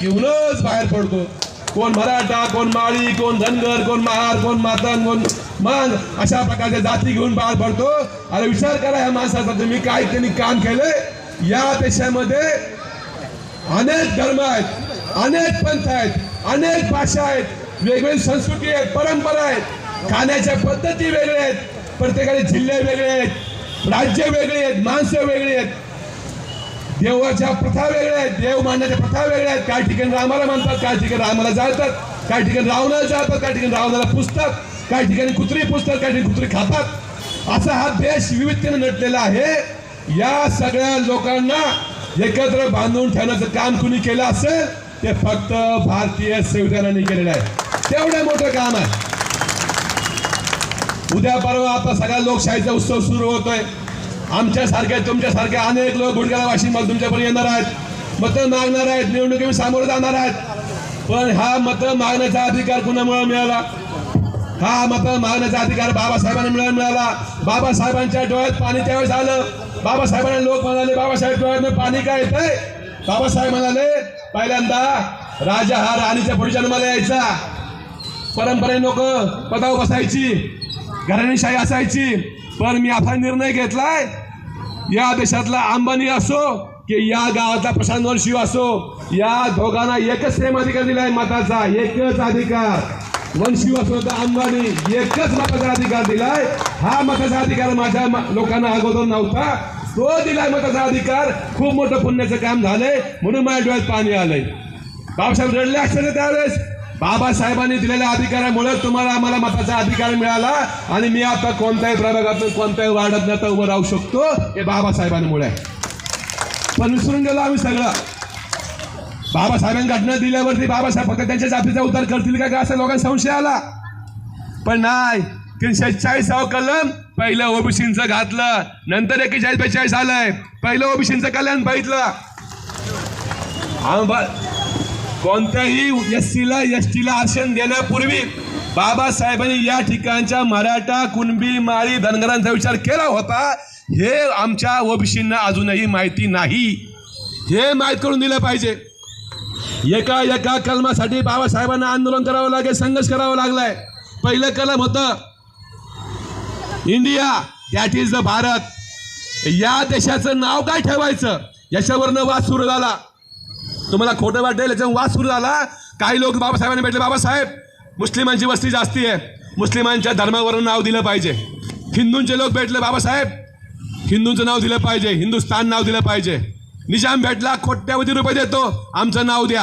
घेऊनच बाहेर पडतो. कोण मराठा कोण माळी कोण धनगर कोण महार कोण मातंग कोण मान अशा प्रकारच्या जाती घेऊन बाहेर पडतो. अरे विचार करा ह्या माणसाचा तुम्ही काय त्यांनी काम केलंय? या देशामध्ये अनेक धर्म आहेत अनेक पंथ आहेत अनेक भाषा आहेत वेगवेगळी संस्कृती आहेत परंपरा आहेत. खाण्याच्या पद्धती वेगळ्या आहेत प्रत्येकाचे जिल्हे वेगळे आहेत राज्य वेगळे आहेत माणसं वेगळी आहेत. देवाच्या प्रथा वेगळ्या आहेत देव मानण्याच्या प्रथा वेगळ्या आहेत. काही ठिकाणी रामाला मानतात काही ठिकाणी रामाला जाळतात. काही ठिकाणी रावणाला जाळतात काही ठिकाणी रावणाला पुसतात. काही ठिकाणी कुत्री पुसतात काही ठिकाणी कुत्री खातात. असा हा देश विविधतेने नटलेला आहे. या सगळ्या लोकांना एकत्र बांधून ठेवण्याचं काम कुणी केलं असेल ते फक्त भारतीय संविधानाने केलेलं आहे. तेवढं मोठं काम आहे. उद्या परवा आता सगळ्या लोकशाहीचा उत्सव सुरू होतोय. आमच्यासारखे तुमच्यासारखे अनेक लोक गुडघ्याला मग तुमच्यापर्यंत येणार आहेत. मतं मागणार आहेत निवडणुकीमध्ये सामोरे जाणार आहेत. पण हा मतं मागण्याचा अधिकार कुणामुळे मिळाला? हा मतं मागण्याचा अधिकार बाबासाहेबांना मिळाला मिळाला. बाबासाहेबांच्या डोळ्यात पाणी त्यावेळेस आलं. बाबासाहेबांना लोक म्हणाले बाबासाहेब डोळ्यात पाणी काय येतंय? बाबासाहेब म्हणाले पहिल्यांदा राजा हा राणीच्या पुढे जन्माला यायचा. परंपरे लोक पदावर बसायची. घराणीशाही असायची. पण मी असा निर्णय घेतलाय या देशातला अंबानी असो की या गावातला प्रशांत वंशी असो या दोघांना एकच सेम अधिकार दिलाय मताचा एकच अधिकार. वंशी असो तर अंबानी एकच मताचा अधिकार दिलाय. हा मताचा अधिकार माझ्या लोकांना अगोदर नव्हता. तो दिलाय मताचा अधिकार. खूप मोठं पुण्याचं काम झालंय म्हणून माझ्या डोळ्यात पाणी आलंय. बाबासाहेब रडले असते त्यावेळेस. बाबासाहेबांनी दिलेल्या अधिकारामुळे तुम्हाला आम्हाला मताचा अधिकार मिळाला आणि मी आता कोणत्याही प्रभागातून कोणत्याही वार्डात न उभं राहू शकतो हे बाबासाहेबांमुळे. पण विसरून गेलो आम्ही सगळं. बाबासाहेबांनी घटना दिल्यावरती बाबासाहेब फक्त त्यांच्या जातीचा उतार करतील का का असं लोकांना संशय आला? पण नाही तीनशे चाळीसावं कलम पहिलं ओबीसीचं घातलं नंतर एकेचाळीस बेचाळीस आलंय. पहिलं ओबीसीचं कल्याण बघितलं. आम्हा- कोणत्याही एस सीला एस टीला आरक्षण देण्यापूर्वी बाबासाहेबांनी या ठिकाणच्या मराठा कुणबी माळी धनगरांचा विचार केला होता. हे आमच्या ओबीसींना अजूनही माहिती नाही. हे माहीत करून दिलं पाहिजे. एका एका कलमासाठी बाबासाहेबांना आंदोलन करावं लागेल संघर्ष करावा लागलाय. पहिलं कलम होतं India that is the Bharat. या देशाचं नाव काय ठेवायचं? याच्यावरनं वाद सुरू झाला. तुम्हाला खोटं वाटेल याच्यावर वाद सुरू झाला. काही लोक बाबासाहेबांनी भेटले. बाबासाहेब मुस्लिमांची वस्ती जास्ती आहे. मुस्लिमांच्या धर्मावरून नाव दिलं पाहिजे. हिंदूंचे लोक भेटले बाबासाहेब. हिंदूंचं नाव दिलं पाहिजे. हिंदुस्तान नाव दिलं पाहिजे. निजाम भेटला कोट्यावधी रुपये देतो. आमचं नाव द्या.